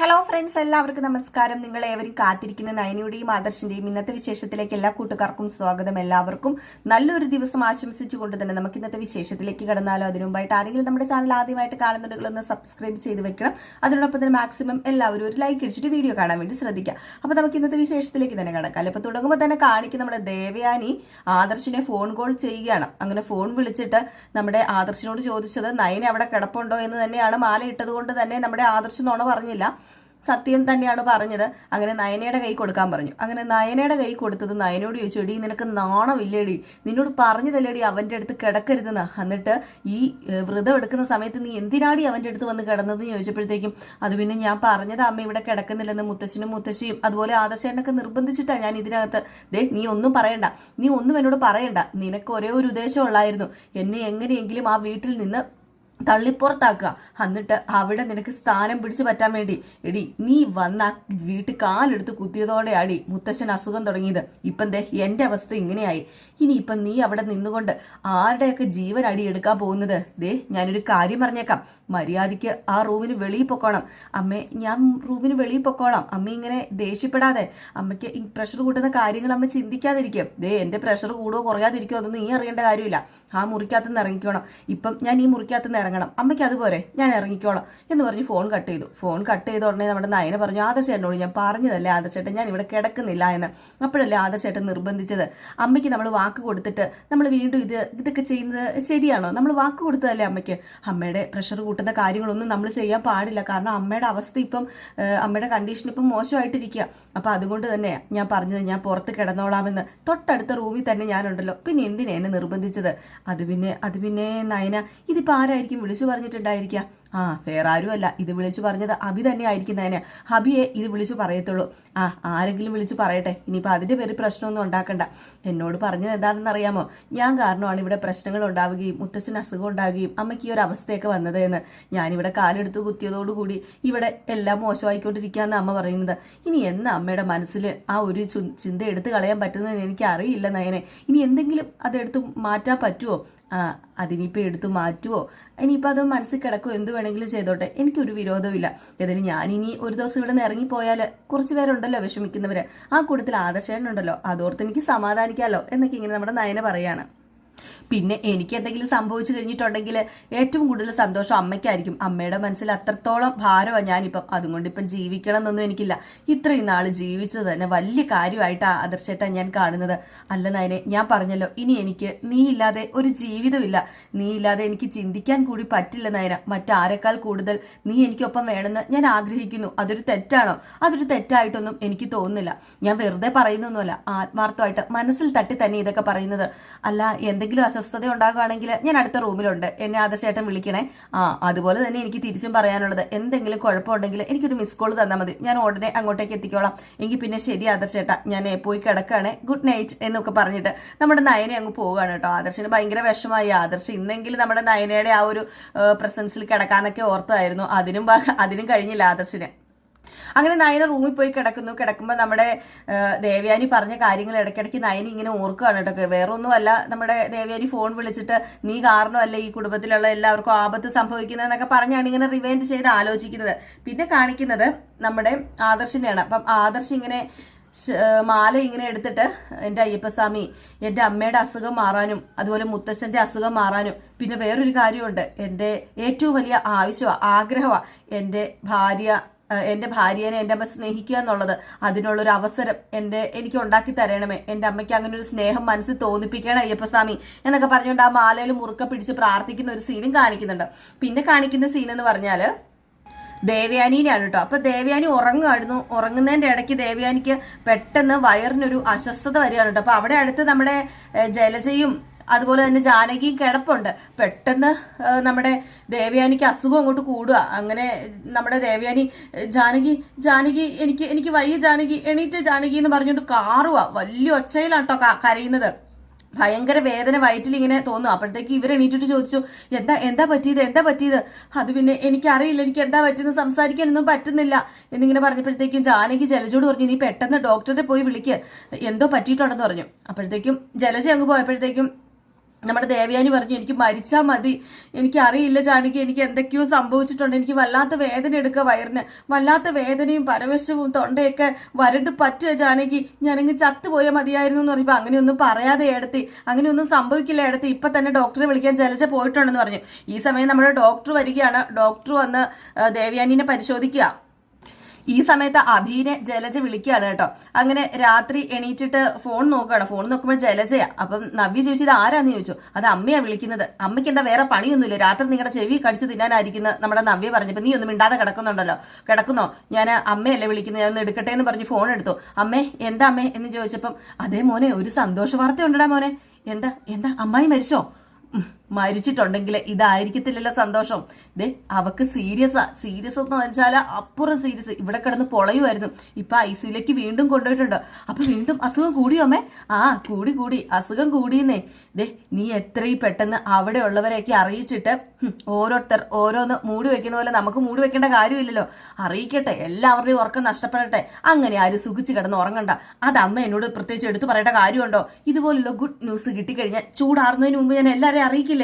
Hello friends എല്ലാവർക്കും നമസ്കാരം. നിങ്ങൾ ഏവരും കാത്തിരിക്കുന്ന നയനയുടെയും ആദർശിന്റെയും ഇന്നത്തെ വിശേഷത്തിലേക്ക് എല്ലാ കൂട്ടുകാർക്കും സ്വാഗതം. എല്ലാവർക്കും നല്ലൊരു ദിവസം ആശംസിച്ചുകൊണ്ട് തന്നെ നമുക്ക് ഇന്നത്തെ വിശേഷത്തിലേക്ക് കടന്നാലോ. അതിനു മുമ്പായിട്ട് ആരെങ്കിലും നമ്മുടെ ചാനൽ ആദ്യമായിട്ട് കാണുന്നുണ്ടെങ്കിൽ ഒന്ന് സബ്സ്ക്രൈബ് ചെയ്ത് വെക്കണം. അതിനോടൊപ്പം തന്നെ മാക്സിമം എല്ലാവരും ഒരു ലൈക്ക് അടിച്ചിട്ട് വീഡിയോ കാണാൻ വേണ്ടി ശ്രദ്ധിക്കുക. അപ്പോൾ നമുക്ക് ഇന്നത്തെ വിശേഷത്തിലേക്ക് തന്നെ കടക്കാം. അപ്പോൾ തുടങ്ങുമ്പോൾ തന്നെ കാണിക്കുന്ന നമ്മുടെ ദേവയാനി ആദർശിനെ ഫോൺ കോൾ ചെയ്യുകയാണ്. അങ്ങനെ ഫോൺ വിളിച്ചിട്ട് നമ്മുടെ ആദർശിനോട് ചോദിച്ചത് നയന അവിടെ കിടപ്പുണ്ടോ? എന്ന് തന്നെയാണ് മാല ഇട്ടതുകൊണ്ട് തന്നെ നമ്മുടെ ആദർശ് നോണ പറഞ്ഞില്ല. സത്യം തന്നെയാണ് പറഞ്ഞത്. അങ്ങനെ നയനയുടെ കൈ കൊടുക്കാൻ പറഞ്ഞു. അങ്ങനെ നയനയുടെ കൈ കൊടുത്തത് നയനോട് ചോദിച്ചു എടി നിനക്ക് നാണമില്ലേടി? നിന്നോട് പറഞ്ഞതല്ലേടി അവന്റെ അടുത്ത് കിടക്കരുതെന്ന്? എന്നിട്ട് ഈ വ്രതം എടുക്കുന്ന സമയത്ത് നീ എന്തിനാടി അവന്റെ അടുത്ത് വന്ന് കിടന്നതെന്ന് ചോദിച്ചപ്പോഴത്തേക്കും അത് പിന്നെ ഞാൻ പറഞ്ഞത് അമ്മ ഇവിടെ കിടക്കുന്നില്ലെന്ന് മുത്തശ്ശനും മുത്തശ്ശിയും അതുപോലെ ആദർശേനൊക്കെ നിർബന്ധിച്ചിട്ടാണ് ഞാൻ ഇതിനകത്ത്. ദേ നീ ഒന്നും പറയണ്ട. നീ ഒന്നും എന്നോട് പറയണ്ട. നിനക്ക് ഒരേ ഒരു ഉദ്ദേശം ഉള്ളായിരുന്നു. എന്നെ എങ്ങനെയെങ്കിലും ആ വീട്ടിൽ നിന്ന് തള്ളിപ്പുറത്താക്കുക. എന്നിട്ട് അവിടെ നിനക്ക് സ്ഥാനം പിടിച്ചു പറ്റാൻ വേണ്ടി. എടി നീ വന്ന വീട്ടിൽ കാലെടുത്ത് കുത്തിയതോടെ അടി മുത്തശ്ശൻ അസുഖം തുടങ്ങിയത്. ഇപ്പം ദേ എന്റെ അവസ്ഥ ഇങ്ങനെയായി. ഇനി ഇപ്പം നീ അവിടെ നിന്നുകൊണ്ട് ആരുടെയൊക്കെ ജീവൻ അടി എടുക്കാൻ പോകുന്നത്? ദേ ഞാനൊരു കാര്യം പറഞ്ഞേക്കാം. മര്യാദയ്ക്ക് ആ റൂമിന് വെളിയിൽ പൊക്കോണം. അമ്മേ ഞാൻ റൂമിന് വെളിയിൽ പൊക്കോളാം. അമ്മ ഇങ്ങനെ ദേഷ്യപ്പെടാതെ. അമ്മയ്ക്ക് പ്രഷർ കൂട്ടുന്ന കാര്യങ്ങൾ അമ്മ ചിന്തിക്കാതിരിക്കും. ദേ എന്റെ പ്രഷർ കൂടുകയോ കുറയാതിരിക്കുമോ അതൊന്നും നീ അറിയേണ്ട കാര്യമില്ല. ആ മുറിക്കകത്ത് നിന്ന് ഇറങ്ങിക്കോണം. ഇപ്പം ഞാൻ ഈ മുറിക്കകത്ത് നിന്ന് ഇറങ്ങണം. അമ്മയ്ക്ക് അതുപോലെ ഞാൻ ഇറങ്ങിക്കോളാം എന്ന് പറഞ്ഞ് ഫോൺ കട്ട് ചെയ്തു. ഫോൺ കട്ട് ചെയ്ത ഉടനെ നമ്മുടെ നയന പറഞ്ഞു ആദർശേട്ടനോട് ഞാൻ പറഞ്ഞതല്ലേ ആദർശേട്ടൻ ഞാൻ ഇവിടെ കിടക്കുന്നില്ല എന്ന്. അപ്പോഴല്ലേ ആദർശേട്ടൻ നിർബന്ധിച്ചത്. അമ്മയ്ക്ക് നമ്മൾ വാക്ക് കൊടുത്തിട്ട് നമ്മൾ വീണ്ടും ഇത് ഇതൊക്കെ ചെയ്യുന്നത് ശരിയാണോ? നമ്മൾ വാക്ക് കൊടുത്തതല്ലേ അമ്മയ്ക്ക്? അമ്മയുടെ പ്രഷർ കൂട്ടുന്ന കാര്യങ്ങളൊന്നും നമ്മൾ ചെയ്യാൻ പാടില്ല. കാരണം അമ്മയുടെ അവസ്ഥ ഇപ്പം അമ്മയുടെ കണ്ടീഷൻ ഇപ്പം മോശമായിട്ടിരിക്കുക. അപ്പം അതുകൊണ്ട് തന്നെ ഞാൻ പറഞ്ഞത് ഞാൻ പുറത്ത് കിടന്നോളാമെന്ന്. തൊട്ടടുത്ത റൂമിൽ തന്നെ ഞാനുണ്ടല്ലോ. പിന്നെ എന്തിനാ എന്നെ നിർബന്ധിച്ചത്? അത് പിന്നെ അത് പിന്നെ നയന ഇതിപ്പോൾ ആരായിരിക്കും വിളിച്ചു പറഞ്ഞിട്ടുണ്ടായിരിക്കുക ആ വേറെ ആരുമല്ല ഇത് വിളിച്ചു പറഞ്ഞത് അഭി തന്നെ ആയിരിക്കും നയന ഹബിയെ ഇത് വിളിച്ചു പറയത്തുള്ളൂ. ആ ആരെങ്കിലും വിളിച്ചു പറയട്ടെ. ഇനിയിപ്പോൾ അതിന്റെ പേര് പ്രശ്നമൊന്നും ഉണ്ടാക്കണ്ട. എന്നോട് പറഞ്ഞത് എന്താണെന്ന് അറിയാമോ ഞാൻ കാരണമാണ് ഇവിടെ പ്രശ്നങ്ങൾ ഉണ്ടാവുകയും മുത്തച്ഛന് അസുഖം ഉണ്ടാവുകയും അമ്മയ്ക്ക് ഈ ഒരു അവസ്ഥയൊക്കെ വന്നത് എന്ന്. ഞാനിവിടെ കാലെടുത്ത് കുത്തിയതോടുകൂടി ഇവിടെ എല്ലാം മോശമായിക്കൊണ്ടിരിക്കുകയെന്ന് അമ്മ പറയുന്നത്. ഇനി എന്നാ അമ്മയുടെ മനസ്സിൽ ആ ഒരു ചിന്ത എടുത്തു കളയാൻ പറ്റുന്നതെന്ന് എനിക്ക് അറിയില്ല നയനെ. ഇനി എന്തെങ്കിലും അതെടുത്ത് മാറ്റാൻ പറ്റുമോ അതിനിപ്പോൾ എടുത്തു മാറ്റുമോ ഇനിയിപ്പോൾ അത് മനസ്സിൽ കിടക്കുമോ എന്ത് വേണമെങ്കിലും ചെയ്തോട്ടെ. എനിക്കൊരു വിരോധമില്ല ഏതായാലും ഞാനിനി ഒരു ദിവസം ഇവിടെ നിന്ന് ഇറങ്ങിപ്പോയാൽ കുറച്ച് പേരുണ്ടല്ലോ വിഷമിക്കുന്നവർ ആ കൂട്ടത്തിൽ ആദർശേനുണ്ടല്ലോ അതോർത്ത് എനിക്ക് സമാധാനിക്കാമല്ലോ എന്നൊക്കെ ഇങ്ങനെ നമ്മുടെ നയന പറയാണ്. പിന്നെ എനിക്ക് എന്തെങ്കിലും സംഭവിച്ചു കഴിഞ്ഞിട്ടുണ്ടെങ്കിൽ ഏറ്റവും കൂടുതൽ സന്തോഷം അമ്മയ്ക്കായിരിക്കും. അമ്മയുടെ മനസ്സിൽ അത്രത്തോളം ഭാരമാണ് ഞാനിപ്പം. അതുകൊണ്ട് ഇപ്പം ജീവിക്കണം എന്നൊന്നും എനിക്കില്ല. ഇത്രയും നാൾ ജീവിച്ചത് തന്നെ വലിയ കാര്യമായിട്ടാണ് ആദർശേട്ടാ ഞാൻ കാണുന്നത്. അല്ല നയനെ ഞാൻ പറഞ്ഞല്ലോ ഇനി എനിക്ക് നീ ഇല്ലാതെ ഒരു ജീവിതമില്ല നീ ഇല്ലാതെ എനിക്ക് ചിന്തിക്കാൻ കൂടി പറ്റില്ല നയന മറ്റാരെക്കാൾ കൂടുതൽ നീ എനിക്കൊപ്പം വേണമെന്ന് ഞാൻ ആഗ്രഹിക്കുന്നു. അതൊരു തെറ്റാണോ? അതൊരു തെറ്റായിട്ടൊന്നും എനിക്ക് തോന്നുന്നില്ല. ഞാൻ വെറുതെ പറയുന്നൊന്നുമല്ല. ആത്മാർത്ഥമായിട്ട് മനസ്സിൽ തട്ടി തന്നെ ഇതൊക്കെ പറയുന്നത്. അല്ല എന്തെങ്കിലും അസ്വസ്ഥത ഉണ്ടാകുകയാണെങ്കിൽ ഞാൻ അടുത്ത റൂമിലുണ്ട്. എന്നെ ആദർശേട്ടൻ വിളിക്കണേ. ആ അതുപോലെ തന്നെ എനിക്ക് തിരിച്ചും പറയാനുള്ളത് എന്തെങ്കിലും കുഴപ്പമുണ്ടെങ്കിൽ എനിക്കൊരു മിസ് കോൾ തന്നാൽ മതി. ഞാൻ ഉടനെ അങ്ങോട്ടേക്ക് എത്തിക്കോളാം. എങ്കിൽ പിന്നെ ശരി ആദർശേട്ടാ. ഞാൻ പോയി കിടക്കുകയാണ് ഗുഡ് നൈറ്റ് എന്നൊക്കെ പറഞ്ഞിട്ട് നമ്മുടെ നയനെ അങ്ങ് പോവുകയാണ് കേട്ടോ. ആദർശിന് ഭയങ്കര വിഷമായി ആദർശ് ഇന്നെങ്കിലും നമ്മുടെ നയനയുടെ ആ ഒരു പ്രസൻസിൽ കിടക്കാന്നൊക്കെ ഓർത്തായിരുന്നു. അതിനും അതിനും കഴിഞ്ഞില്ല ആദർശിന്. അങ്ങനെ നയന റൂമിൽ പോയി കിടക്കുന്നു. കിടക്കുമ്പോൾ നമ്മുടെ ദേവ്യാനി പറഞ്ഞ കാര്യങ്ങൾ ഇടയ്ക്കിടയ്ക്ക് നയന ഇങ്ങനെ ഓർക്കുകയാണ് കേട്ടോ. വേറെ ഒന്നുമല്ല നമ്മുടെ ദേവയാനി ഫോൺ വിളിച്ചിട്ട് നീ കാരണമല്ല ഈ കുടുംബത്തിലുള്ള എല്ലാവർക്കും ആപത്ത് സംഭവിക്കുന്നതെന്നൊക്കെ പറഞ്ഞാണ് ഇങ്ങനെ റിവൈൻഡ് ചെയ്ത് ആലോചിക്കുന്നത്. പിന്നെ കാണിക്കുന്നത് നമ്മുടെ ആദർശിനെയാണ്. അപ്പം ആദർശ് ഇങ്ങനെ മാല ഇങ്ങനെ എടുത്തിട്ട് എന്റെ അയ്യപ്പസ്വാമി എന്റെ അമ്മയുടെ അസുഖം മാറാനും അതുപോലെ മുത്തച്ഛന്റെ അസുഖം മാറാനും പിന്നെ വേറൊരു കാര്യമുണ്ട്. എന്റെ ഏറ്റവും വലിയ ആവശ്യമാണ് ആഗ്രഹമാണ് എന്റെ ഭാര്യ എന്റെ ഭാര്യേനെ എന്റെ അമ്മ സ്നേഹിക്കുക എന്നുള്ളത് അതിനുള്ളൊരു അവസരം എന്റെ എനിക്ക് ഉണ്ടാക്കി തരണമേ. എന്റെ അമ്മയ്ക്ക് അങ്ങനെ ഒരു സ്നേഹം മനസ്സിൽ തോന്നിപ്പിക്കണം അയ്യപ്പസ്വാമി എന്നൊക്കെ പറഞ്ഞുകൊണ്ട് ആ മാലയിൽ മുറുക്ക പിടിച്ച് പ്രാർത്ഥിക്കുന്ന ഒരു സീനും കാണിക്കുന്നുണ്ട്. പിന്നെ കാണിക്കുന്ന സീൻ എന്ന് പറഞ്ഞാൽ ദേവയാനീനെയാണ് കേട്ടോ. അപ്പൊ ദേവയാനി ഉറങ്ങുമായിരുന്നു ഉറങ്ങുന്നതിന്റെ ഇടയ്ക്ക് ദേവയാനിക്ക് പെട്ടെന്ന് വയറിനൊരു അസ്വസ്ഥത വരികയാണ് കേട്ടോ. അപ്പൊ അവിടെ അടുത്ത് നമ്മുടെ ജലജയും അതുപോലെ തന്നെ ജാനകിയും കിടപ്പുണ്ട്. പെട്ടെന്ന് നമ്മുടെ ദേവയാനിക്ക് അസുഖം അങ്ങോട്ട് കൂടുക. അങ്ങനെ നമ്മുടെ ദേവയാനി ജാനകി ജാനകി എനിക്ക് എനിക്ക് വയ്യ ജാനകി എണീറ്റ് ജാനകി എന്ന് പറഞ്ഞുകൊണ്ട് കാറുക വലിയ ഒച്ചയിലാണ് കേട്ടോ കരയുന്നത്. ഭയങ്കര വേദന വയറ്റിൽ ഇങ്ങനെ തോന്നും അപ്പോഴത്തേക്ക് ഇവർ എണീറ്റിട്ട് ചോദിച്ചു എന്താ എന്താ പറ്റിയത്? എന്താ പറ്റിയത്? അത് പിന്നെ എനിക്കറിയില്ല. എനിക്ക് എന്താ പറ്റിയെന്ന് സംസാരിക്കാനൊന്നും പറ്റുന്നില്ല. എന്നിങ്ങനെ പറഞ്ഞപ്പോഴത്തേക്കും ജാനകി ജലജോട് പറഞ്ഞു നീ പെട്ടെന്ന് ഡോക്ടറെ പോയി വിളിക്ക്. എന്തോ പറ്റിയിട്ടുണ്ടെന്ന് പറഞ്ഞു. അപ്പോഴത്തേക്കും ജലജ അങ്ങ് പോയപ്പോഴത്തേക്കും നമ്മുടെ ദേവയാനി പറഞ്ഞു എനിക്ക് മരിച്ചാൽ മതി. എനിക്ക് അറിയില്ല ജാനകി എനിക്ക് എന്തൊക്കെയോ സംഭവിച്ചിട്ടുണ്ട്. എനിക്ക് വല്ലാത്ത വേദന എടുക്കുക വയറിന്. വല്ലാത്ത വേദനയും പരവശവും തൊണ്ടയൊക്കെ വരണ്ട് പറ്റുക ജാനകി. ഞാനങ്ങ് ചത്തുപോയാൽ മതിയായിരുന്നു എന്ന് പറയുമ്പോൾ അങ്ങനെയൊന്നും പറയാതെ എടുത്തി അങ്ങനെയൊന്നും സംഭവിക്കില്ല എടുത്തി. ഇപ്പം തന്നെ ഡോക്ടറെ വിളിക്കാൻ ജലജ പോയിട്ടുണ്ടെന്ന് പറഞ്ഞു. ഈ സമയം നമ്മുടെ ഡോക്ടർ വരികയാണ്. ഡോക്ടർ വന്ന് ദേവയാനിനെ പരിശോധിക്കുക. ഈ സമയത്ത് അഭീനെ ജലജ വിളിക്കുകയാണ് കേട്ടോ. അങ്ങനെ രാത്രി എണീറ്റിട്ട് ഫോൺ നോക്കുകയാണ്. ഫോൺ നോക്കുമ്പോൾ ജലജയാ. അപ്പം നവ്യ ചോദിച്ചത് ആരാന്ന്? ചോദിച്ചു. അത് അമ്മയാ വിളിക്കുന്നത്. അമ്മയ്ക്ക് എന്താ വേറെ പണിയൊന്നുമില്ല. രാത്രി നിങ്ങളുടെ ചെവി കടിച്ച് തിന്നാനായിരിക്കുന്ന നമ്മുടെ നവ്യ പറഞ്ഞപ്പോൾ നീ ഒന്നും മിണ്ടാതെ കിടക്കുന്നുണ്ടല്ലോ. കിടക്കുന്നോ? ഞാൻ അമ്മയല്ലേ വിളിക്കുന്നത്. ഞാൻ ഒന്ന് എടുക്കട്ടെ എന്ന് പറഞ്ഞ് ഫോൺ എടുത്തു. അമ്മേ എന്താ അമ്മേ? എന്ന് ചോദിച്ചപ്പം അതേ മോനെ ഒരു സന്തോഷ വാർത്ത ഉണ്ടടാ മോനെ. എന്താ എന്താ? അമ്മായി മരിച്ചോ? മരിച്ചിട്ടുണ്ടെങ്കിൽ ഇതായിരിക്കത്തില്ലല്ലോ സന്തോഷം. ദേ അവക്ക് സീരിയസാ. സീരിയസ് എന്ന് വെച്ചാൽ അപ്പുറം സീരിയസ്. ഇവിടെ കിടന്ന് പൊളയുമായിരുന്നു. ഇപ്പൊ ഐ സിയിലേക്ക് വീണ്ടും കൊണ്ടുപോയിട്ടുണ്ട്. അപ്പൊ വീണ്ടും അസുഖം കൂടിയോ അമ്മേ. ആ കൂടി കൂടി. അസുഖം കൂടിയെന്നേ. ദേ നീ എത്രയും പെട്ടെന്ന് അവിടെ ഉള്ളവരെയൊക്കെ അറിയിച്ചിട്ട് ഓരോരുത്തർ ഓരോന്ന് മൂടി വെക്കുന്ന പോലെ നമുക്ക് മൂടി വെക്കേണ്ട കാര്യമില്ലല്ലോ. അറിയിക്കട്ടെ എല്ലാവരുടെയും ഉറക്കം നഷ്ടപ്പെടട്ടെ. അങ്ങനെ ആരും സുഖിച്ച് കിടന്ന് ഉറങ്ങണ്ട. അത് അമ്മ എന്നോട് പ്രത്യേകിച്ച് എടുത്തു പറയേണ്ട കാര്യമുണ്ടോ? ഇതുപോലുള്ള ഗുഡ് ന്യൂസ് കിട്ടിക്കഴിഞ്ഞാൽ ചൂടാറുന്നതിന് മുമ്പ് ഞാൻ എല്ലാവരെയും അറിയിക്കില്ലേ?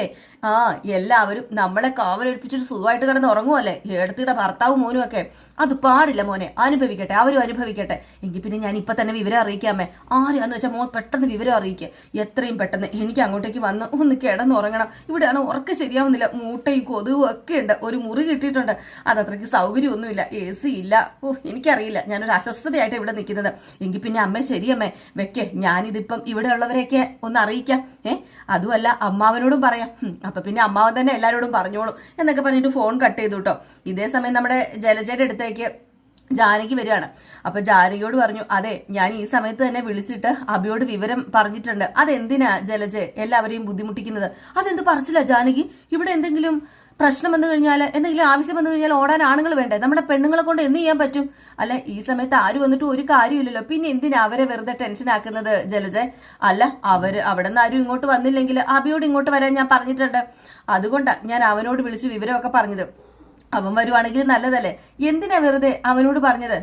ആ എല്ലാവരും നമ്മളെ കാവലെടുപ്പിച്ചിട്ട് സുഖമായിട്ട് കിടന്ന് ഉറങ്ങുമല്ലേ ഏടത്തിയുടെ ഭർത്താവും മോനും ഒക്കെ. അത് പാടില്ല മോനെ. അനുഭവിക്കട്ടെ അവരും അനുഭവിക്കട്ടെ. എങ്കിൽ പിന്നെ ഞാൻ ഇപ്പൊ തന്നെ വിവരം അറിയിക്കാമേ. ആരെയാന്ന് വെച്ചാൽ മോൻ പെട്ടെന്ന് വിവരം അറിയിക്കുക എത്രയും പെട്ടെന്ന് എനിക്ക് അങ്ങോട്ടേക്ക് വന്ന് ഒന്ന് കിടന്ന് ഉറങ്ങണം. ഇവിടെയാണ് ഉറക്ക ശരിയാവുന്നില്ല. മൂട്ടയും കൊതുകും ഒക്കെ ഉണ്ട്. ഒരു മുറി കിട്ടിയിട്ടുണ്ട്. അത് അത്രയ്ക്ക് സൗകര്യമൊന്നുമില്ല. എ സി ഇല്ല. ഓ എനിക്കറിയില്ല. ഞാനൊരു അസ്വസ്ഥതയായിട്ട് ഇവിടെ നിൽക്കുന്നത്. എങ്കിൽ പിന്നെ അമ്മ ശരിയമ്മേ. വെക്കേ ഞാനിതിപ്പം ഇവിടെ ഉള്ളവരെയൊക്കെ ഒന്ന് അറിയിക്കാം. ഏ? അതുമല്ല അമ്മാവനോടും പറയാം. ഹും, അപ്പൊ പിന്നെ അമ്മാവൻ തന്നെ എല്ലാവരോടും പറഞ്ഞോളും എന്നൊക്കെ പറഞ്ഞിട്ട് ഫോൺ കട്ട് ചെയ്തു കേട്ടോ ഇതേ സമയം നമ്മുടെ ജലജയുടെ അടുത്തേക്ക് ജാനകി വരികയാണ്. അപ്പൊ ജാനകിയോട് പറഞ്ഞു അതെ ഞാൻ ഈ സമയത്ത് തന്നെ വിളിച്ചിട്ട് അബിയോട് വിവരം പറഞ്ഞിട്ടുണ്ട്. അതെന്തിനാ ജലജ എല്ലാവരെയും ബുദ്ധിമുട്ടിക്കുന്നത്? അതെന്ത് പറച്ചില്ല ജാനകി? ഇവിടെ എന്തെങ്കിലും പ്രശ്നം വന്നു കഴിഞ്ഞാൽ എന്തെങ്കിലും ആവശ്യം വന്നു കഴിഞ്ഞാൽ ഓടാൻ ആണുങ്ങൾ വേണ്ടേ? നമ്മുടെ പെണ്ണുങ്ങളെ കൊണ്ട് എന്ത് ചെയ്യാൻ പറ്റും? അല്ല ഈ സമയത്ത് ആര് വന്നിട്ട് ഒരു കാര്യമില്ലല്ലോ. പിന്നെ എന്തിനാ അവരെ വെറുതെ ടെൻഷൻ ആക്കുന്നത് ജലജ? അല്ല അവർ അവിടെ നിന്ന് ആരും ഇങ്ങോട്ട് വന്നില്ലെങ്കിൽ അബിയോട് ഇങ്ങോട്ട് വരാൻ ഞാൻ പറഞ്ഞിട്ടുണ്ട്. അതുകൊണ്ടാ ഞാൻ അവനോട് വിളിച്ച് വിവരമൊക്കെ പറഞ്ഞത്. അവൻ വരുവാണെങ്കിൽ നല്ലതല്ലേ? എന്തിനാ വെറുതെ അവനോട് പറഞ്ഞത്?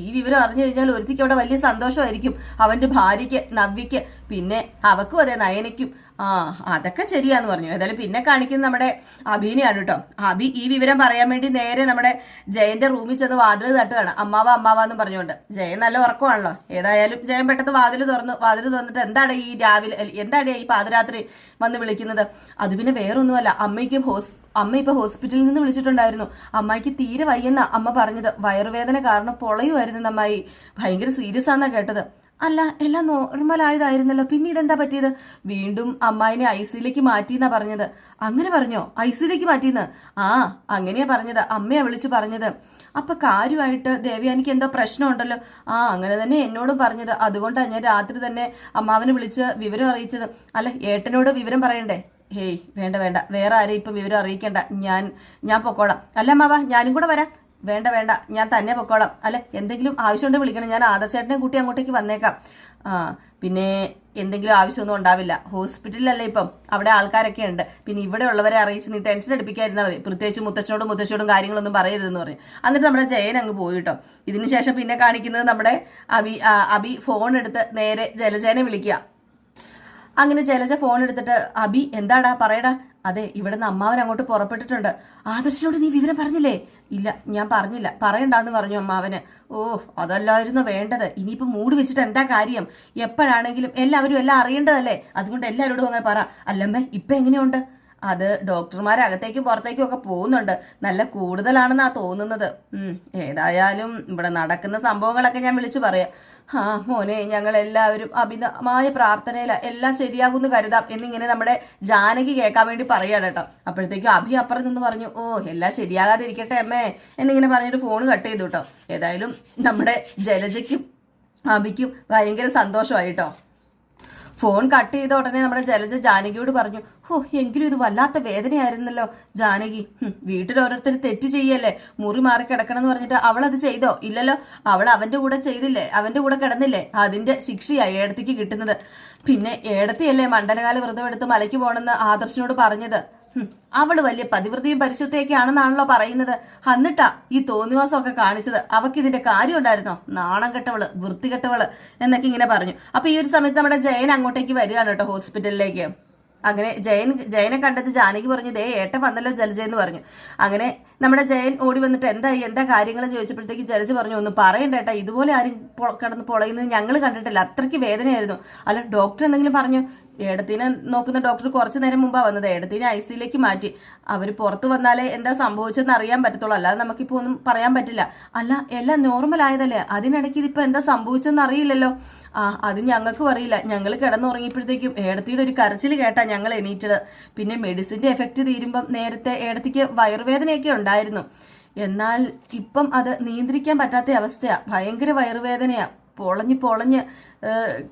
ഈ വിവരം അറിഞ്ഞു കഴിഞ്ഞാൽ ഒരുത്തിക്ക് അവിടെ വലിയ സന്തോഷമായിരിക്കും. അവന്റെ ഭാര്യയ്ക്ക് നവ്യയ്ക്ക് പിന്നെ അവക്കും അതെ നയനയ്ക്കും. ആ അതൊക്കെ ശരിയാന്ന് പറഞ്ഞു. ഏതായാലും പിന്നെ കാണിക്കുന്നത് നമ്മുടെ അഭിനെയാണ് കേട്ടോ അഭി ഈ വിവരം പറയാൻ വേണ്ടി നേരെ നമ്മുടെ ജയന്റെ റൂമിൽ ചെന്ന് വാതിൽ തട്ടുകയാണ്. അമ്മാവ അമ്മാവ എന്ന് പറഞ്ഞുകൊണ്ട്. ജയൻ നല്ല ഉറക്കമാണല്ലോ. ഏതായാലും ജയൻ പെട്ടെന്ന് വാതിൽ തുറന്നു വാതിൽ തുറന്നിട്ട് എന്താണ് ഈ രാവിലെ എന്താണ് ഈ പാതിരാത്രി വന്ന് വിളിക്കുന്നത്? അത് പിന്നെ വേറൊന്നുമല്ല. അമ്മയ്ക്ക് ഹോസ് അമ്മ ഇപ്പൊ ഹോസ്പിറ്റലിൽ നിന്ന് വിളിച്ചിട്ടുണ്ടായിരുന്നു. അമ്മയ്ക്ക് തീരെ വയ്യെന്ന അമ്മ പറഞ്ഞത്. വയറുവേദന കാരണം പൊളയുമായിരുന്നു നമ്മായി ഭയങ്കര സീരിയസ് ആണെന്നാണ് കേട്ടത്. അല്ല എല്ലാം നോർമൽ ആയതായിരുന്നല്ലോ പിന്നെ ഇതെന്താ പറ്റിയത്? വീണ്ടും അമ്മായിനെ ഐ സിയിലേക്ക് മാറ്റിയെന്നാ പറഞ്ഞത്. അങ്ങനെ പറഞ്ഞോ? ഐ സിയിലേക്ക് മാറ്റിയെന്ന്? ആ അങ്ങനെയാ പറഞ്ഞത്. അമ്മയെ വിളിച്ചു പറഞ്ഞത്. അപ്പൊ കാര്യമായിട്ട് ദേവിയാനിക്ക് എന്തോ പ്രശ്നമുണ്ടല്ലോ. ആ അങ്ങനെ തന്നെ എന്നോടും പറഞ്ഞത്. അതുകൊണ്ടാണ് ഞാൻ രാത്രി തന്നെ അമ്മാവനെ വിളിച്ച് വിവരം അറിയിച്ചത്. അല്ല ഏട്ടനോട് വിവരം പറയണ്ടേ? ഹേയ് വേണ്ട വേണ്ട. വേറെ ആരെയും ഇപ്പം വിവരം അറിയിക്കേണ്ട. ഞാൻ ഞാൻ പൊക്കോളാം. അല്ല അമ്മാവ ഞാനും കൂടെ വരാം. വേണ്ട വേണ്ട ഞാൻ തന്നെ പൊക്കോളാം. അല്ല? എന്തെങ്കിലും ആവശ്യമുണ്ട് വിളിക്കണം. ഞാൻ ആദർശേട്ടനെ കൂട്ടി അങ്ങോട്ടേക്ക് വന്നേക്കാം. ആ പിന്നെ എന്തെങ്കിലും ആവശ്യമൊന്നും ഉണ്ടാവില്ല. ഹോസ്പിറ്റലിലല്ലേ ഇപ്പം? അവിടെ ആൾക്കാരൊക്കെ ഉണ്ട്. പിന്നെ ഇവിടെ ഉള്ളവരെ അറിയിച്ച് നീ ടെൻഷൻ എടുപ്പിക്കാതിരുന്നാൽ മതി. പ്രത്യേകിച്ച് മുത്തച്ഛനോടും മുത്തച്ഛനോടും കാര്യങ്ങളൊന്നും പറയരുതെന്ന് പറയും. എന്നിട്ട് നമ്മുടെ ജയൻ അങ്ങ് പോയി കേട്ടോ. ഇതിന് ശേഷം പിന്നെ കാണിക്കുന്നത് നമ്മുടെ അബി അബി ഫോൺ എടുത്ത് നേരെ ജലജയനെ വിളിക്കുക. അങ്ങനെ ജലജ ഫോൺ എടുത്തിട്ട് അബി എന്താടാ? പറയടാ. അതെ ഇവിടുന്ന് അമ്മാവൻ അങ്ങോട്ട് പുറപ്പെട്ടിട്ടുണ്ട്. ആദർശനോട് നീ വിവരം പറഞ്ഞില്ലേ? ഇല്ല ഞാൻ പറഞ്ഞില്ല. പറയണ്ടാന്ന് പറഞ്ഞു അമ്മാവന്. ഓ അതല്ലായിരുന്നു വേണ്ടത്. ഇനിയിപ്പോ മൂട് വെച്ചിട്ട് എന്താ കാര്യം? എപ്പോഴാണെങ്കിലും എല്ലാവരും എല്ലാം അറിയേണ്ടതല്ലേ? അതുകൊണ്ട് എല്ലാവരോടും അങ്ങനെ പറ. അല്ലമ്മേ ഇപ്പൊ എങ്ങനെയുണ്ട്? അത് ഡോക്ടർമാരകത്തേക്കും പുറത്തേക്കും ഒക്കെ പോകുന്നുണ്ട്. നല്ല കൂടുതലാണെന്നാ തോന്നുന്നത്. ഏതായാലും ഇവിടെ നടക്കുന്ന സംഭവങ്ങളൊക്കെ ഞാൻ വിളിച്ചു പറയാം. ആ മോനെ ഞങ്ങൾ എല്ലാവരും അഭിനമായ പ്രാർത്ഥനയില എല്ലാം ശരിയാകുമെന്ന് കരുതാം എന്നിങ്ങനെ നമ്മുടെ ജാനകി കേൾക്കാൻ വേണ്ടി പറയാണ് കേട്ടോ. അപ്പോഴത്തേക്കും അഭി അപ്പുറം നിന്ന് പറഞ്ഞു ഓ എല്ലാം ശരിയാകാതിരിക്കട്ടെ അമ്മേ എന്നിങ്ങനെ പറഞ്ഞിട്ട് ഫോൺ കട്ട് ചെയ്തു കേട്ടോ. ഏതായാലും നമ്മുടെ ജലജയ്ക്കും അഭിക്കും ഭയങ്കര സന്തോഷമായി കേട്ടോ. ഫോൺ കട്ട് ചെയ്ത ഉടനെ നമ്മുടെ ജലജ ജാനകിയോട് പറഞ്ഞു ഹോ എങ്കിലും ഇത് വല്ലാത്ത വേദനയായിരുന്നല്ലോ ജാനകി. വീട്ടിൽ ഓരോരുത്തർ തെറ്റ് ചെയ്യല്ലേ? മുറി മാറി കിടക്കണം എന്ന് പറഞ്ഞിട്ട് അവൾ അത് ചെയ്തോ? ഇല്ലല്ലോ അവൾ അവന്റെ കൂടെ ചെയ്തില്ലേ? അവന്റെ കൂടെ കിടന്നില്ലേ? അതിന്റെ ശിക്ഷയായി ഏടത്തേക്ക് കിട്ടുന്നത്. പിന്നെ ഏടത്തിയല്ലേ മണ്ഡലകാല വ്രതം എടുത്ത് മലയ്ക്ക് പോകണമെന്ന് ആദർശിനോട് പറഞ്ഞത്. അവൾ വലിയ പതിവൃതിയും പരിശുദ്ധയൊക്കെ ആണെന്നാണല്ലോ പറയുന്നത്. എന്നിട്ടാ ഈ തോന്നിവാസമൊക്കെ കാണിച്ചത്. അവക്ക് ഇതിന്റെ കാര്യം ഉണ്ടായിരുന്നോ നാണം കെട്ടവൾ വൃത്തി കെട്ടവൾ എന്നൊക്കെ ഇങ്ങനെ പറഞ്ഞു. അപ്പൊ ഈ ഒരു സമയത്ത് നമ്മുടെ ജയൻ അങ്ങോട്ടേക്ക് വരികയാണ് കേട്ടോ ഹോസ്പിറ്റലിലേക്ക്. അങ്ങനെ ജയൻ ജയനെ കണ്ടത് ജാനകി പറഞ്ഞു ദേ ഏട്ടൻ വന്നല്ലോ ജലജ എന്ന് പറഞ്ഞു. അങ്ങനെ നമ്മുടെ ജയൻ ഓടി വന്നിട്ട് എന്താ എന്താ കാര്യങ്ങളെന്ന് ചോദിച്ചപ്പോഴത്തേക്ക് ജലജ പറഞ്ഞു ഒന്ന് പറയണ്ട ഏട്ടാ ഇതുപോലെ ആരും കിടന്ന് പൊളയുന്നത് ഞങ്ങൾ കണ്ടിട്ടില്ല. അത്രയ്ക്ക് വേദനയായിരുന്നു. അല്ല ഡോക്ടർ എന്തെങ്കിലും പറഞ്ഞു ഏടത്തിനെ നോക്കുന്ന ഡോക്ടർ കുറച്ചു നേരം മുമ്പാണ് വന്നത്. ഏടത്തിനെ ഐ സിയിലേക്ക് മാറ്റി. അവർ പുറത്ത് വന്നാലേ എന്താ സംഭവിച്ചതെന്ന് അറിയാൻ പറ്റത്തുള്ളൂ. അല്ലാതെ നമുക്കിപ്പോൾ ഒന്നും പറയാൻ പറ്റില്ല. അല്ല എല്ലാം നോർമൽ ആയതല്ലേ? അതിനിടയ്ക്ക് ഇതിപ്പോൾ എന്താ സംഭവിച്ചതെന്ന് അറിയില്ലല്ലോ. ആ അത് ഞങ്ങൾക്കും അറിയില്ല. ഞങ്ങൾ കിടന്നുറങ്ങിയപ്പോഴത്തേക്കും ഏടത്തിയുടെ ഒരു കരച്ചിൽ കേട്ടാ ഞങ്ങൾ എണീറ്റത്. പിന്നെ മെഡിസിന്റെ എഫക്റ്റ് തീരുമ്പം നേരത്തെ ഏടത്തിക്ക് വയറുവേദനയൊക്കെ ഉണ്ടായിരുന്നു. എന്നാൽ ഇപ്പം അത് നിയന്ത്രിക്കാൻ പറ്റാത്ത അവസ്ഥയാ. ഭയങ്കര വയറുവേദനയാ. പൊളഞ്ഞ് പൊളഞ്ഞ്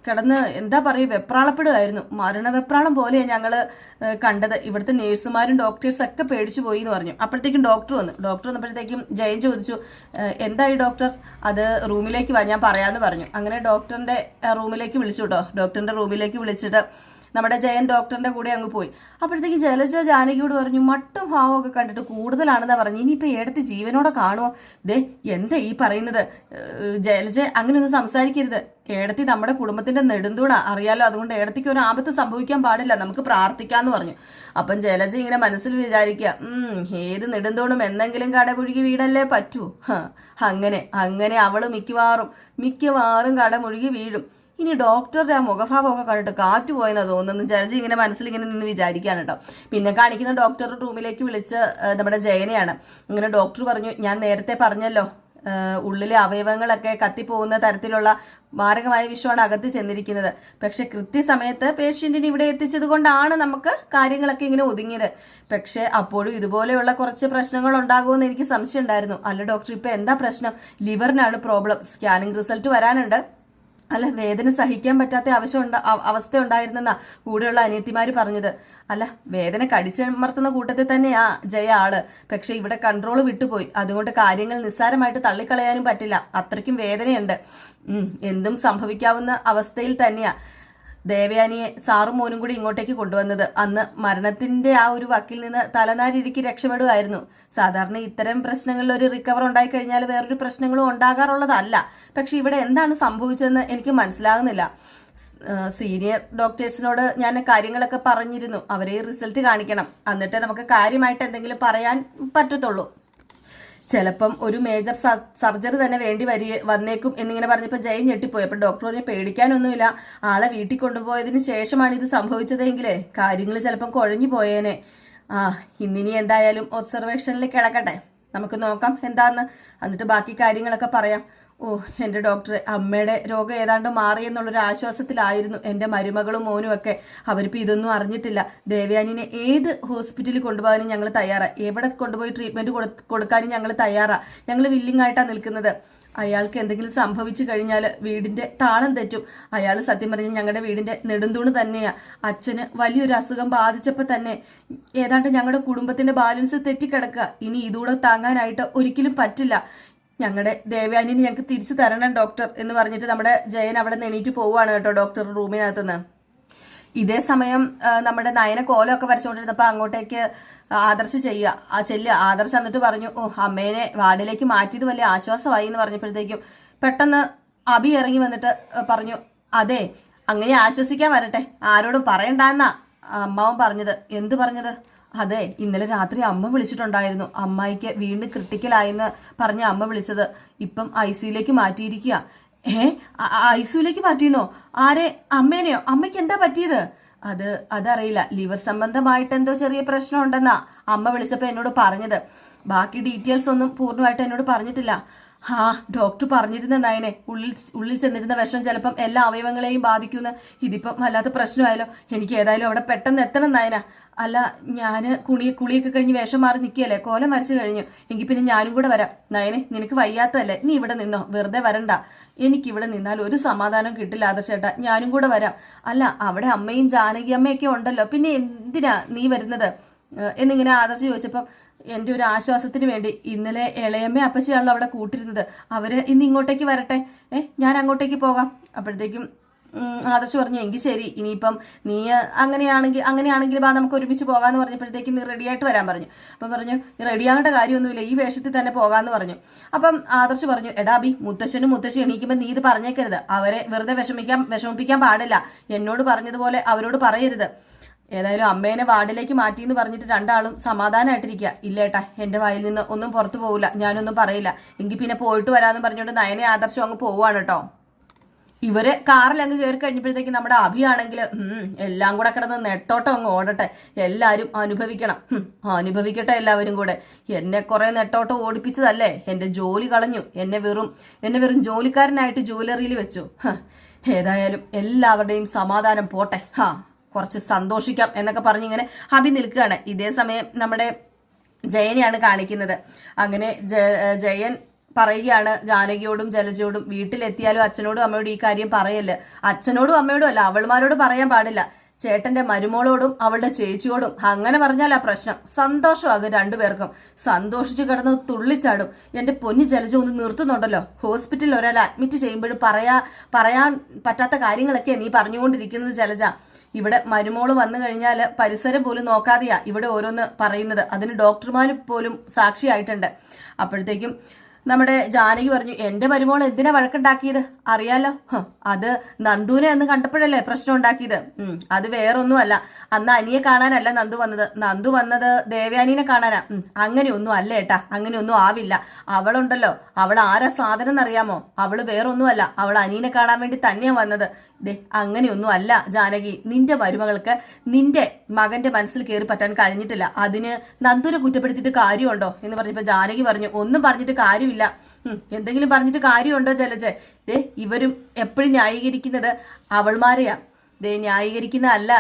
കിടന്ന് എന്താ പറയുക വെപ്രാളപ്പെടുകയായിരുന്നു. മരണവെപ്രാളം പോലെയാണ് ഞങ്ങൾ കണ്ടത്. ഇവിടുത്തെ നേഴ്സുമാരും ഡോക്ടേഴ്സ് ഒക്കെ പേടിച്ചു പോയി എന്ന് പറഞ്ഞു. അപ്പോഴത്തേക്കും ഡോക്ടർ വന്നു. ഡോക്ടർ വന്നപ്പോഴത്തേക്കും ജയൻ ചോദിച്ചു എന്തായി ഡോക്ടർ അത് റൂമിലേക്ക് വാ ഞാൻ പറയാമെന്ന് പറഞ്ഞു. അങ്ങനെ ഡോക്ടറിന്റെ റൂമിലേക്ക് വിളിച്ചു കേട്ടോ. ഡോക്ടറിന്റെ റൂമിലേക്ക് വിളിച്ചിട്ട് നമ്മുടെ ജയൻ ഡോക്ടറിന്റെ കൂടെ അങ്ങ് പോയി. അപ്പോഴത്തേക്ക് ജലജ ജാനകിയോട് പറഞ്ഞു മട്ടും ഭാവമൊക്കെ കണ്ടിട്ട് കൂടുതലാണെന്നാ പറഞ്ഞു. ഇനിയിപ്പോ ഏടത്ത് ജീവനോടെ കാണുമോ ദേ എന്താ ഈ പറയുന്നത്? ജലജ അങ്ങനെയൊന്നും സംസാരിക്കരുത്. ഏടത്തി നമ്മുടെ കുടുംബത്തിന്റെ നെടുന്തൂണ. അറിയാലോ അതുകൊണ്ട് ഏടത്തിക്ക് ഒരു ആപത്ത് സംഭവിക്കാൻ പാടില്ല. നമുക്ക് പ്രാർത്ഥിക്കാന്ന് പറഞ്ഞു. അപ്പം ജലജ ഇങ്ങനെ മനസ്സിൽ വിചാരിക്കുക ഉം ഏത് നെടുന്തൂണും എന്തെങ്കിലും കടമുഴുകി വീടല്ലേ പറ്റൂ? അങ്ങനെ അങ്ങനെ അവൾ മിക്കവാറും മിക്കവാറും കടമുഴുകി വീഴും. ഇനി ഡോക്ടറുടെ ആ മുഖഭാവമൊക്കെ കണ്ടിട്ട് കാറ്റ് പോയെന്ന് തോന്നുന്നു ജലജ ഇങ്ങനെ മനസ്സിൽ ഇങ്ങനെ നിന്ന് വിചാരിക്കുകയാണ് കേട്ടോ. പിന്നെ കാണിക്കുന്ന ഡോക്ടറുടെ റൂമിലേക്ക് വിളിച്ച് നമ്മുടെ ജയനെയാണ്. ഇങ്ങനെ ഡോക്ടർ പറഞ്ഞു ഞാൻ നേരത്തെ പറഞ്ഞല്ലോ ഉള്ളിലെ അവയവങ്ങളൊക്കെ കത്തിപ്പോകുന്ന തരത്തിലുള്ള മാരകമായ വിഷമാണ് അകത്ത് ചെന്നിരിക്കുന്നത്. പക്ഷെ കൃത്യസമയത്ത് പേഷ്യന്റിന് ഇവിടെ എത്തിച്ചത് കൊണ്ടാണ് നമുക്ക് കാര്യങ്ങളൊക്കെ ഇങ്ങനെ ഒതുങ്ങിയത്. പക്ഷെ അപ്പോഴും ഇതുപോലെയുള്ള കുറച്ച് പ്രശ്നങ്ങൾ ഉണ്ടാകുമെന്ന് എനിക്ക് സംശയം ഉണ്ടായിരുന്നു അല്ല ഡോക്ടർ ഇപ്പൊ എന്താ പ്രശ്നം? ലിവറിനാണ് പ്രോബ്ലം. സ്കാനിങ് റിസൾട്ട് വരാനുണ്ട്. അല്ല വേദന സഹിക്കാൻ പറ്റാത്ത ഉണ്ട അവസ്ഥ ഉണ്ടായിരുന്നെന്നാ കൂടെയുള്ള അനിയത്തിമാർ പറഞ്ഞത്. അല്ല വേദന കടിച്ചമർത്തുന്ന കൂട്ടത്തിൽ തന്നെയാ ജയ ആൾ. പക്ഷെ ഇവിടെ കൺട്രോൾ വിട്ടുപോയി. അതുകൊണ്ട് കാര്യങ്ങൾ നിസ്സാരമായിട്ട് തള്ളിക്കളയാനും പറ്റില്ല. അത്രയ്ക്കും വേദനയുണ്ട്. എന്തും സംഭവിക്കാവുന്ന അവസ്ഥയിൽ തന്നെയാ. ദേവയാനിയെ സാറും മോനും കൂടി ഇങ്ങോട്ടേക്ക് കൊണ്ടുവന്നത്. അന്ന് മരണത്തിന്റെ ആ ഒരു വക്കിൽ നിന്ന് തലനാരിഴുക്കി രക്ഷപ്പെടുമായിരുന്നു സാധാരണ ഇത്തരം പ്രശ്നങ്ങളിൽ ഒരു റിക്കവർ ഉണ്ടായി കഴിഞ്ഞാൽ വേറൊരു പ്രശ്നങ്ങളും ഉണ്ടാകാറുള്ളതല്ല. പക്ഷെ ഇവിടെ എന്താണ് സംഭവിച്ചതെന്ന് എനിക്ക് മനസ്സിലാകുന്നില്ല. സീനിയർ ഡോക്ടേഴ്സിനോട് ഞാൻ കാര്യങ്ങളൊക്കെ പറഞ്ഞിരുന്നു. അവരെ റിസൾട്ട് കാണിക്കണം. എന്നിട്ട് നമുക്ക് കാര്യമായിട്ട് എന്തെങ്കിലും പറയാൻ പറ്റത്തുള്ളൂ. ചിലപ്പം ഒരു മേജർ സർജറി തന്നെ വേണ്ടി വരി വന്നേക്കും എന്നിങ്ങനെ പറഞ്ഞപ്പോൾ ജയൻ ഞെട്ടിപ്പോയി. അപ്പം ഡോക്ടർ പറഞ്ഞു പേടിക്കാനൊന്നുമില്ല. ആളെ വീട്ടിൽ കൊണ്ടുപോയതിന് ശേഷമാണ് ഇത് സംഭവിച്ചതെങ്കിലേ കാര്യങ്ങൾ ചിലപ്പം കുഴഞ്ഞു പോയേനെ. ആ ഇന്നിനി എന്തായാലും ഒബ്സർവേഷനിൽ കിടക്കട്ടെ. നമുക്ക് നോക്കാം എന്താന്ന്. എന്നിട്ട് ബാക്കി കാര്യങ്ങളൊക്കെ പറയാം. ഓ എന്റെ ഡോക്ടറെ അമ്മയുടെ രോഗം ഏതാണ്ട് മാറി എന്നുള്ളൊരു ആശ്വാസത്തിലായിരുന്നു എന്റെ മരുമകളും മോനും ഒക്കെ. അവരിപ്പോൾ ഇതൊന്നും അറിഞ്ഞിട്ടില്ല. ദേവയാനിനെ ഏത് ഹോസ്പിറ്റലിൽ കൊണ്ടുപോകാനും ഞങ്ങൾ തയ്യാറാണ് എവിടെ കൊണ്ടുപോയി ട്രീറ്റ്മെന്റ് കൊടുക്കാനും ഞങ്ങൾ തയ്യാറാണ് ഞങ്ങൾ വില്ലിംഗ് ആയിട്ടാണ് നിൽക്കുന്നത്. അയാൾക്ക് എന്തെങ്കിലും സംഭവിച്ചു കഴിഞ്ഞാൽ വീടിന്റെ താളം തെറ്റും. അയാൾ സത്യം പറഞ്ഞാൽ ഞങ്ങളുടെ വീടിന്റെ നെടുന്തൂണ് തന്നെയാണ് അച്ഛന് വലിയൊരു അസുഖം ബാധിച്ചപ്പോൾ തന്നെ ഏതാണ്ട് ഞങ്ങളുടെ കുടുംബത്തിന്റെ ബാലൻസ് തെറ്റിക്കിടക്കുക ഇനി ഇതുകൂടെ താങ്ങാനായിട്ട് ഒരിക്കലും പറ്റില്ല. ഞങ്ങളുടെ ദേവയാനിനെ ഞങ്ങൾക്ക് തിരിച്ചു തരണം ഡോക്ടർ എന്ന് പറഞ്ഞിട്ട് നമ്മുടെ ജയൻ അവിടെ നെണീറ്റ് പോവുകയാണ് കേട്ടോ ഡോക്ടർ റൂമിനകത്തുനിന്ന്. ഇതേ സമയം നമ്മുടെ നയന കോലമൊക്കെ വരച്ചുകൊണ്ടിരുന്നപ്പോൾ അങ്ങോട്ടേക്ക് ആദർശ് ചെയ്യുക. ആ ചെല്ലുക ആദർശ് എന്നിട്ട് പറഞ്ഞു ഓ അമ്മേനെ വാർഡിലേക്ക് മാറ്റിയത് വലിയ ആശ്വാസമായി എന്ന് പറഞ്ഞപ്പോഴത്തേക്കും പെട്ടെന്ന് അബി ഇറങ്ങി വന്നിട്ട് പറഞ്ഞു അതെ അങ്ങനെ ആശ്വസിക്കാൻ വരട്ടെ. ആരോടും പറയണ്ടെന്നാ അമ്മാവൻ പറഞ്ഞത്. എന്ത് പറഞ്ഞത്? അതെ ഇന്നലെ രാത്രി അമ്മ വിളിച്ചിട്ടുണ്ടായിരുന്നു. അമ്മായിക്ക് വീണ്ടും ക്രിട്ടിക്കലായെന്ന് പറഞ്ഞ അമ്മ വിളിച്ചത്. ഇപ്പം ഐ സിയിലേക്ക് മാറ്റിയിരിക്കുക ഏ ഐ സിയിലേക്ക് മാറ്റിയെന്നോ? ആരെ? അമ്മേനെയോ? അമ്മയ്ക്ക് എന്താ പറ്റിയത്? അത് അതറിയില്ല. ലിവർ സംബന്ധമായിട്ട് എന്തോ ചെറിയ പ്രശ്നം ഉണ്ടെന്നാ അമ്മ വിളിച്ചപ്പോൾ എന്നോട് പറഞ്ഞത്. ബാക്കി ഡീറ്റെയിൽസ് ഒന്നും പൂർണമായിട്ട് എന്നോട് പറഞ്ഞിട്ടില്ല. ആ ഡോക്ടർ പറഞ്ഞിരുന്ന നയനെ. ഉള്ളിൽ ഉള്ളിൽ ചെന്നിരുന്ന വിഷം ചിലപ്പം എല്ലാ അവയവങ്ങളെയും ബാധിക്കുന്ന. ഇതിപ്പം വല്ലാത്ത പ്രശ്നമായാലോ എനിക്ക് ഏതായാലും അവിടെ പെട്ടെന്ന് എത്തണം നയന. അല്ല ഞാൻ കുളി കുളിയൊക്കെ കഴിഞ്ഞ് വേഷം മാറി നിൽക്കുകയല്ലേ? കോലം മരിച്ചു കഴിഞ്ഞു. എങ്കിൽ പിന്നെ ഞാനും കൂടെ വരാം. നയനെ നിനക്ക് വയ്യാത്തതല്ലേ? നീ ഇവിടെ നിന്നോ? വെറുതെ വരണ്ട. എനിക്കിവിടെ നിന്നാൽ ഒരു സമാധാനം കിട്ടില്ല ആദർശേട്ടാ ഞാനും കൂടെ വരാം. അല്ല അവിടെ അമ്മയും ജാനകി അമ്മയൊക്കെ ഉണ്ടല്ലോ. പിന്നെ എന്തിനാ നീ വരുന്നത്? എന്നിങ്ങനെ ആദർശ് ചോദിച്ചപ്പം എന്റെ ഒരു ആശ്വാസത്തിന് വേണ്ടി ഇന്നലെ ഇളയമ്മ അപ്പച്ചിയാണല്ലോ അവിടെ കൂട്ടിരുന്നത്. അവർ ഇന്ന് ഇങ്ങോട്ടേക്ക് വരട്ടെ. ഏ ഞാൻ അങ്ങോട്ടേക്ക് പോകാം. അപ്പോഴത്തേക്കും ആദർശ് പറഞ്ഞു എങ്കിൽ ശരി ഇനിയിപ്പം നീ അങ്ങനെയാണെങ്കിൽ അങ്ങനെയാണെങ്കിൽ ബാ നമുക്ക് ഒരുമിച്ച് പോകാമെന്ന് പറഞ്ഞപ്പോഴത്തേക്ക് നീ റെഡിയായിട്ട് വരാൻ പറഞ്ഞു. അപ്പം പറഞ്ഞു റെഡിയാകേണ്ട കാര്യമൊന്നുമില്ല ഈ വേഷത്തിൽ തന്നെ പോകാമെന്ന് പറഞ്ഞു. അപ്പം ആദർശ് പറഞ്ഞു എടാ ബി മുത്തശ്ശനും മുത്തശ്ശി എണീക്കുമ്പോൾ നീ ഇത് പറഞ്ഞേക്കരുത്. അവരെ വെറുതെ വിഷമിക്കാൻ വിഷമിപ്പിക്കാൻ പാടില്ല. എന്നോട് പറഞ്ഞതുപോലെ അവരോട് പറയരുത്. ഏതായാലും അമ്മേനെ വാർഡിലേക്ക് മാറ്റി എന്ന് പറഞ്ഞിട്ട് രണ്ടാളും സമാധാനമായിട്ടിരിക്കുക ഇല്ലേട്ടാ എന്റെ വായിൽ നിന്ന് ഒന്നും പുറത്തു പോകില്ല ഞാനൊന്നും പറയില്ല. എങ്കിൽ പിന്നെ പോയിട്ട് വരാമെന്ന് പറഞ്ഞുകൊണ്ട് നയനെ ആദർശം അങ്ങ് പോവാണ് കേട്ടോ. ഇവർ കാറിൽ അങ്ങ് കയറി കഴിഞ്ഞപ്പോഴത്തേക്ക് നമ്മുടെ അഭിയാണെങ്കിൽ എല്ലാം കൂടെ കിടന്ന് നെട്ടോട്ടം അങ്ങ് ഓടട്ടെ. എല്ലാവരും അനുഭവിക്കണം. അനുഭവിക്കട്ടെ എല്ലാവരും കൂടെ. എന്നെ കുറെ നെട്ടോട്ടം ഓടിപ്പിച്ചതല്ലേ? എന്റെ ജോലി കളഞ്ഞു. എന്നെ വെറും എന്നെ വെറും ജോലിക്കാരനായിട്ട് ജുവലറിയിൽ വെച്ചു. ഏതായാലും എല്ലാവരുടെയും സമാധാനം പോട്ടെ. ഹാ. കുറച്ച് സന്തോഷിക്കാം എന്നൊക്കെ പറഞ്ഞിങ്ങനെ ഹബി നിൽക്കുകയാണ്. ഇതേ സമയം നമ്മുടെ ജയനെയാണ് കാണിക്കുന്നത്. അങ്ങനെ ജയൻ പറയുകയാണ് ജാനകിയോടും ജലജയോടും വീട്ടിലെത്തിയാലും അച്ഛനോടും അമ്മയോടും ഈ കാര്യം പറയല്ല? അച്ഛനോടും അമ്മയോടും അല്ല അവൾമാരോട് പറയാൻ പാടില്ല. ചേട്ടന്റെ മരുമോളോടും അവളുടെ ചേച്ചിയോടും അങ്ങനെ പറഞ്ഞാലാ പ്രശ്നം. സന്തോഷമാകും രണ്ടുപേർക്കും. സന്തോഷിച്ച് കിടന്ന് തുള്ളിച്ചാടും. എന്റെ പൊന്നി ജലജ ഒന്ന് നിർത്തുന്നുണ്ടല്ലോ. ഹോസ്പിറ്റലിൽ ഒരാൾ അഡ്മിറ്റ് ചെയ്യുമ്പോഴും പറയാ പറയാൻ പറ്റാത്ത കാര്യങ്ങളൊക്കെ നീ പറഞ്ഞുകൊണ്ടിരിക്കുന്നത് ജലജ. ഇവിടെ മരുമോൾ വന്നു കഴിഞ്ഞാൽ പരിസരം പോലും നോക്കാതെയാ ഇവിടെ ഓരോന്ന് പറയുന്നത്. അതിന് ഡോക്ടർമാർ പോലും സാക്ഷിയായിട്ടുണ്ട്. അപ്പോഴത്തേക്കും നമ്മുടെ ജാനകി പറഞ്ഞു എന്റെ മരുമോൾ എന്തിനാ വഴക്കുണ്ടാക്കിയത്? അറിയാലോ? അത് നന്ദുവിനെ അന്ന് കണ്ടപ്പോഴല്ലേ പ്രശ്നം ഉണ്ടാക്കിയത്. അത് വേറൊന്നുമല്ല. അന്ന് അനിയെ കാണാനല്ല നന്ദു വന്നത്. നന്ദു വന്നത് ദേവയാനീനെ കാണാനാ. അങ്ങനെയൊന്നും അല്ല ഏട്ടാ. അങ്ങനെയൊന്നും ആവില്ല. അവളുണ്ടല്ലോ. അവൾ ആരാ സാധനം എന്നറിയാമോ? അവൾ വേറൊന്നുമല്ല. അവൾ അനിയനെ കാണാൻ വേണ്ടി തന്നെയാ വന്നത്. ദേ അങ്ങനെയൊന്നും അല്ല ജാനകി. നിന്റെ മരുമകൾക്ക് നിന്റെ മകന്റെ മനസ്സിൽ കയറി പറ്റാൻ കഴിഞ്ഞിട്ടില്ല. അതിന് നന്ദുനെ കുറ്റപ്പെടുത്തിയിട്ട് കാര്യമുണ്ടോ എന്ന് പറഞ്ഞപ്പോ ജാനകി പറഞ്ഞു ഒന്നും പറഞ്ഞിട്ട് കാര്യമില്ല. എന്തെങ്കിലും പറഞ്ഞിട്ട് കാര്യമുണ്ടോ ജലജ? ദേ ഇവരും എപ്പോഴും ന്യായീകരിക്കുന്നത് അവൾമാരെയാ. ദേ ന്യായീകരിക്കുന്ന അല്ല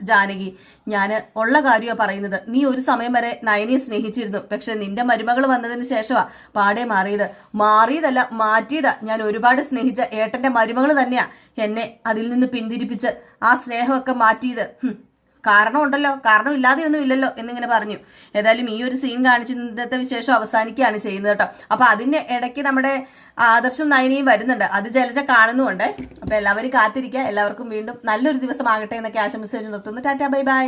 ജാനകി ഞാൻ ഉള്ള കാര്യമാണ് പറയുന്നത്. നീ ഒരു സമയം വരെ നയനിയെ സ്നേഹിച്ചിരുന്നു. പക്ഷെ നിന്റെ മരുമകൾ വന്നതിന് ശേഷമാ പാടെ മാറിയത്. മാറിയതല്ല മാറ്റിയതാ. ഞാൻ ഒരുപാട് സ്നേഹിച്ച ഏട്ടന്റെ മരുമകൾ തന്നെയാ എന്നെ അതിൽ നിന്ന് പിന്തിരിപ്പിച്ച് ആ സ്നേഹമൊക്കെ മാറ്റിയത്. കാരണമുണ്ടല്ലോ. കാരണം ഇല്ലാതെയൊന്നും ഇല്ലല്ലോ എന്നിങ്ങനെ പറഞ്ഞു. ഏതായാലും ഈ ഒരു സീൻ കാണിച്ച് വിശേഷം അവസാനിക്കുകയാണ് ചെയ്യുന്നത് കേട്ടോ. അപ്പൊ അതിന്റെ ഇടയ്ക്ക് നമ്മുടെ ആദർശം നയനിയും വരുന്നുണ്ട്. അത് ജലജ കാണുന്നുമുണ്ട്. അപ്പൊ എല്ലാവരും കാത്തിരിക്കുക. എല്ലാവർക്കും വീണ്ടും നല്ലൊരു ദിവസം ദിവസമാകട്ടെ എന്നൊക്കെ ആശംസിച്ച് നിർത്തുന്നു. Tata bye bye.